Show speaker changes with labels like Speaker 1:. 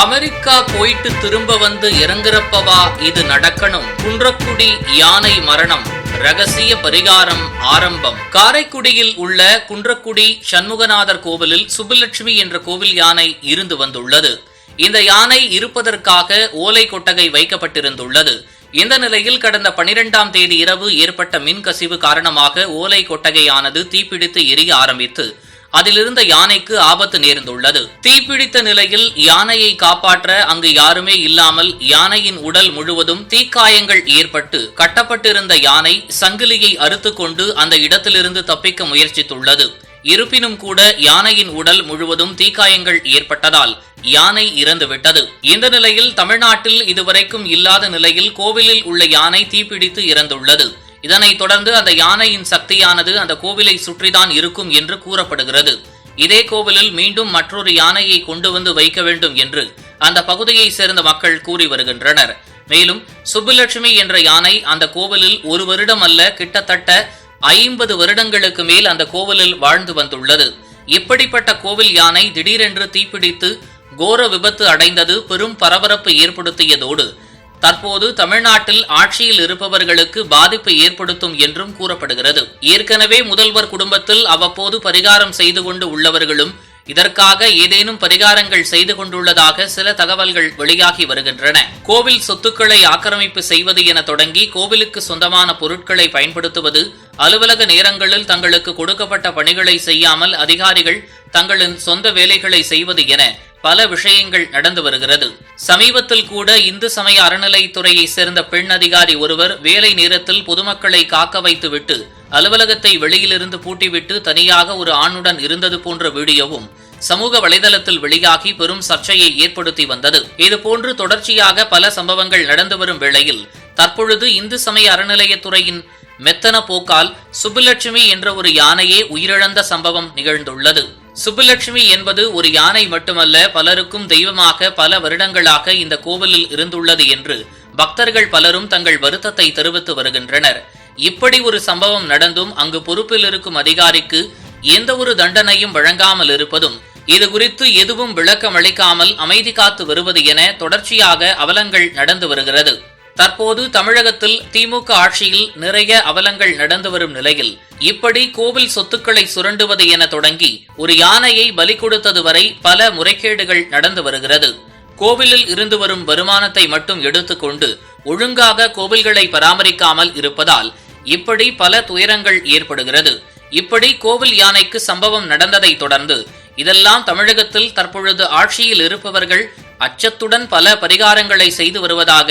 Speaker 1: America போயிட்டு திரும்ப வந்து இறங்குறப்பவா இது நடக்கணும். குன்றக்குடி யானை மரணம். ரகசிய பரிகாரம் ஆரம்பம். காரைக்குடியில் உள்ள குன்றக்குடி சண்முகநாதர் கோவிலில் சுப்புலட்சுமி என்ற கோவில் யானை இருந்து வந்துள்ளது. இந்த யானை இருப்பதற்காக ஓலை கொட்டகை வைக்கப்பட்டிருந்துள்ளது. இந்த நிலையில் கடந்த பனிரெண்டாம் தேதி இரவு ஏற்பட்ட மின் கசிவு காரணமாக ஓலை கொட்டகையானது தீப்பிடித்து எரிய ஆரம்பித்து அதிலிருந்த யானைக்கு ஆபத்து நேர்ந்துள்ளது. தீப்பிடித்த நிலையில் யானையை காப்பாற்ற அங்கு யாருமே இல்லாமல் யானையின் உடல் முழுவதும் தீக்காயங்கள் ஏற்பட்டு கட்டப்பட்டிருந்த யானை சங்கிலியை அறுத்துக்கொண்டு அந்த இடத்திலிருந்து தப்பிக்க முயற்சித்துள்ளது. இருப்பினும் கூட யானையின் உடல் முழுவதும் தீக்காயங்கள் ஏற்பட்டதால் யானை இறந்துவிட்டது. இந்த நிலையில் தமிழ்நாட்டில் இதுவரைக்கும் இல்லாத நிலையில் கோவிலில் உள்ள யானை தீப்பிடித்து இறந்துள்ளது. இதனைத் தொடர்ந்து அந்த யானையின் சக்தியானது அந்த கோவிலை சுற்றிதான் இருக்கும் என்று கூறப்படுகிறது. இதே கோவிலில் மீண்டும் மற்றொரு யானையை கொண்டு வந்து வைக்க வேண்டும் என்று அந்த பகுதியை சேர்ந்த மக்கள் கூறி வருகின்றனர். மேலும் சுப்புலட்சுமி என்ற யானை அந்த கோவிலில் ஒரு வருடம் அல்ல கிட்டத்தட்ட ஐம்பது வருடங்களுக்கு மேல் அந்த கோவிலில் வாழ்ந்து வந்துள்ளது. இப்படிப்பட்ட கோவில் யானை திடீரென்று தீப்பிடித்து கோர விபத்து அடைந்தது பெரும் பரபரப்பு ஏற்படுத்தியதோடு தற்போது தமிழ்நாட்டில் ஆட்சியில் இருப்பவர்களுக்கு பாதிப்பு ஏற்படுத்தும் என்றும் கூறப்படுகிறது. ஏற்கனவே முதல்வர் குடும்பத்தில் அவ்வப்போது பரிகாரம் செய்து கொண்டு உள்ளவர்களும் இதற்காக ஏதேனும் பரிகாரங்கள் செய்து கொண்டுள்ளதாக சில தகவல்கள் வெளியாகி வருகின்றன. கோவில் சொத்துக்களை ஆக்கிரமிப்பு செய்வது என தொடங்கி கோவிலுக்கு சொந்தமான பொருட்களை பயன்படுத்துவது அலுவலக நேரங்களில் தங்களுக்கு கொடுக்கப்பட்ட பணிகளை செய்யாமல் அதிகாரிகள் தங்களின் சொந்த வேலைகளை செய்வது என பல விஷயங்கள் நடந்து வருகிறது. சமீபத்தில் கூட இந்து சமய அறநிலைத்துறையை சேர்ந்த பெண் அதிகாரி ஒருவர் வேலை நேரத்தில் பொதுமக்களை காக்க வைத்துவிட்டு அலுவலகத்தை வெளியிலிருந்து பூட்டிவிட்டு தனியாக ஒரு ஆணுடன் இருந்தது போன்ற வீடியோவும் சமூக வலைதளத்தில் வெளியாகி பெரும் சர்ச்சையை ஏற்படுத்தி வந்தது. இதுபோன்று தொடர்ச்சியாக பல சம்பவங்கள் நடந்து வரும் வேளையில் தற்பொழுது இந்து சமய அறநிலையத்துறையின் மெத்தன போக்கால் சுப்புலட்சுமி என்ற ஒரு யானையே உயிரிழந்த சம்பவம் நிகழ்ந்துள்ளது. சுப்புலட்சுமி என்பது ஒரு யானை மட்டுமல்ல பலருக்கும் தெய்வமாக பல வருடங்களாக இந்த கோவிலில் இருந்துள்ளது என்று பக்தர்கள் பலரும் தங்கள் வருத்தத்தை தெரிவித்து வருகின்றனர். இப்படி ஒரு சம்பவம் நடந்தும் அங்கு பொறுப்பில் இருக்கும் அதிகாரிக்கு எந்த ஒரு தண்டனையும் வழங்காமல் இருப்பதும் இது குறித்து எதுவும் விளக்கம் அளிக்காமல் அமைதி காத்து வருவது என தொடர்ச்சியாக அவலங்கள் நடந்து வருகிறது. தற்போது தமிழகத்தில் திமுக ஆட்சியில் நிறைய அவலங்கள் நடந்து வரும் நிலையில் இப்படி கோவில் சொத்துக்களை சுரண்டுவது என தொடங்கி ஒரு யானையை பலி கொடுத்தது வரை பல முறைகேடுகள் நடந்து வருகிறது. கோவிலில் இருந்து வரும் வருமானத்தை மட்டும் எடுத்துக்கொண்டு ஒழுங்காக கோவில்களை பராமரிக்காமல் இருப்பதால் இப்படி பல துயரங்கள் ஏற்படுகிறது. இப்படி கோவில் யானைக்கு சம்பவம் நடந்ததை தொடர்ந்து இதெல்லாம் தமிழகத்தில் தற்பொழுது ஆட்சியில் இருப்பவர்கள் அச்சத்துடன் பல பரிகாரங்களை செய்து வருவதாக